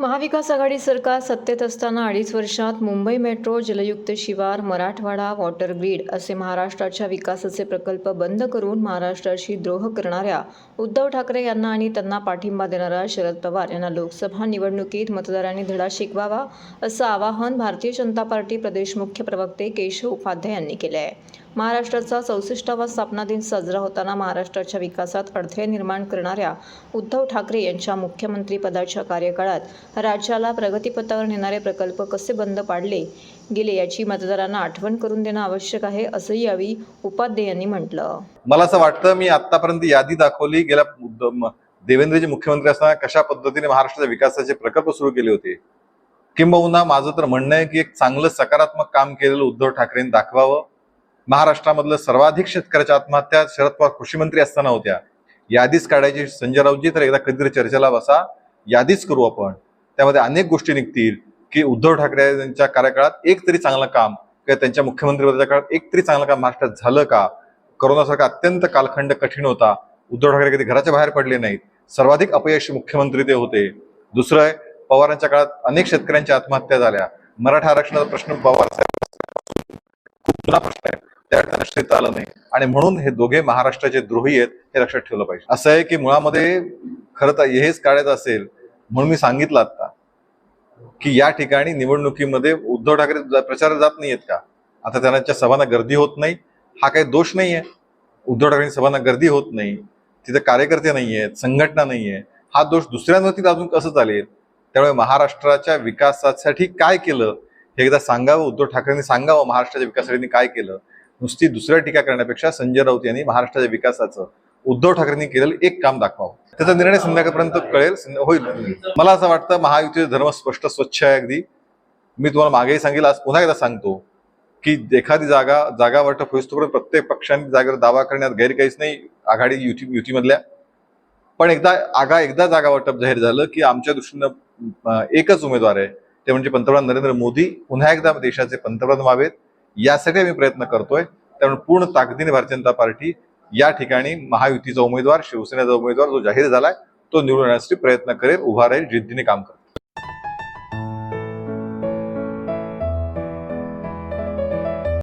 महाविकास आघाडी सरकार सत्तेत असताना अडीच वर्षात मुंबई मेट्रो जलयुक्त शिवार मराठवाडा वॉटर ग्रीड असे महाराष्ट्राच्या विकासाचे प्रकल्प बंद करून महाराष्ट्राशी द्रोह करणाऱ्या उद्धव ठाकरे यांना आणि त्यांना पाठिंबा देणाऱ्या शरद पवार यांना लोकसभा निवडणुकीत मतदारांनी धडा शिकवावा असं आवाहन भारतीय जनता पार्टी प्रदेश मुख्य प्रवक्ते केशव उपाध्याय यांनी केले आहे. महाराष्ट्राचा चौसष्टावा स्थापना दिन साजरा होताना महाराष्ट्राच्या विकासात अडथळे निर्माण करणाऱ्या उद्धव ठाकरे यांच्या मुख्यमंत्री पदाच्या कार्यकाळात राज्याला प्रगतीपथावर नेणारे प्रकल्प कसे बंद पाडले गेले याची मतदारांना आठवण करून देणं आवश्यक आहे असंही यावेळी उपाध्ये यांनी म्हटलं. मला असं वाटतं मी आतापर्यंत यादी दाखवली गेल्या देवेंद्रजी मुख्यमंत्री असताना कशा पद्धतीने महाराष्ट्राच्या विकासाचे प्रकल्प सुरू केले होते. किंबहुना माझं तर म्हणणं आहे की एक चांगलं सकारात्मक काम केलेलं उद्धव ठाकरेंनी दाखवावं. महाराष्ट्रामधलं सर्वाधिक शेतकऱ्याच्या आत्महत्या शरद पवार कृषी मंत्री असताना होत्या. यादीच काढायची संजय राऊतजी तर एकदा कधीतरी चर्चेला बसा. यादीच करू आपण. त्यामध्ये अनेक गोष्टी निघतील की उद्धव ठाकरे यांच्या कार्यकाळात एक तरी चांगलं काम किंवा त्यांच्या मुख्यमंत्रीपदाच्या काळात एक तरी चांगलं काम महाराष्ट्रात झालं का? करोनासारखा अत्यंत कालखंड कठीण होता. उद्धव ठाकरे कधी घराच्या बाहेर पडले नाहीत. सर्वाधिक अपयशी मुख्यमंत्री ते होते. दुसरं आहे पवारांच्या काळात अनेक शेतकऱ्यांच्या आत्महत्या झाल्या. मराठा आरक्षणाचा प्रश्न पवार साहेब खूप जुना प्रश्न आहे. त्या त्यांना आलं नाही. आणि म्हणून हे दोघे महाराष्ट्राचे द्रोही आहेत हे लक्षात ठेवलं पाहिजे. असं आहे की मुळामध्ये खरं तर हेच काढायचं असेल म्हणून मी सांगितलं आता की या ठिकाणी निवडणुकीमध्ये उद्धव ठाकरे प्रचार जात जात नाहीयेत का? आता त्यांच्या सभांना गर्दी होत नाही हा काही दोष नाहीये उद्धव ठाकरे सभांना गर्दी होत नाही तिथे कार्यकर्ते नाही आहेत संघटना नाहीये हा दोष दुसऱ्यांवरती अजून कसं चालेल? त्यामुळे महाराष्ट्राच्या विकासासाठी काय केलं? हे एकदा सांगावं उद्धव ठाकरेंनी सांगावं महाराष्ट्राच्या विकासासाठी काय केलं? नुसती दुसऱ्या टीका करण्यापेक्षा संजय राऊत यांनी महाराष्ट्राच्या विकासाचं उद्धव ठाकरेंनी केलेलं एक काम दाखवावं. त्याचा निर्णय संध्याकाळपर्यंत कळेल होईल. मला असं वाटतं महायुतीचा धर्म स्पष्ट स्वच्छ आहे अगदी. मी तुम्हाला मागेही सांगेल आज पुन्हा एकदा सांगतो की एखादी जागा जागा वाटप होईस्तोपर्यंत प्रत्येक पक्षांनी जागेवर दावा करण्यात गैर काहीच नाही आघाडी युती युतीमधल्या. पण एकदा आगा एकदा जागा वाटप जाहीर झालं की आमच्या दृष्टीनं एकच उमेदवार आहे ते म्हणजे पंतप्रधान नरेंद्र मोदी. पुन्हा एकदा देशाचे पंतप्रधान व्हावेत. यासाठी आम्ही प्रयत्न करतोय. त्यामुळे पूर्ण ताकदीने भारतीय जनता पार्टी या ठिकाणी महायुतीचा उमेदवार शिवसेनेचा उमेदवार जो जाहीर झालाय तो निवडून येण्यासाठी प्रयत्न करेल उभा राहील जिद्दीने काम करेल.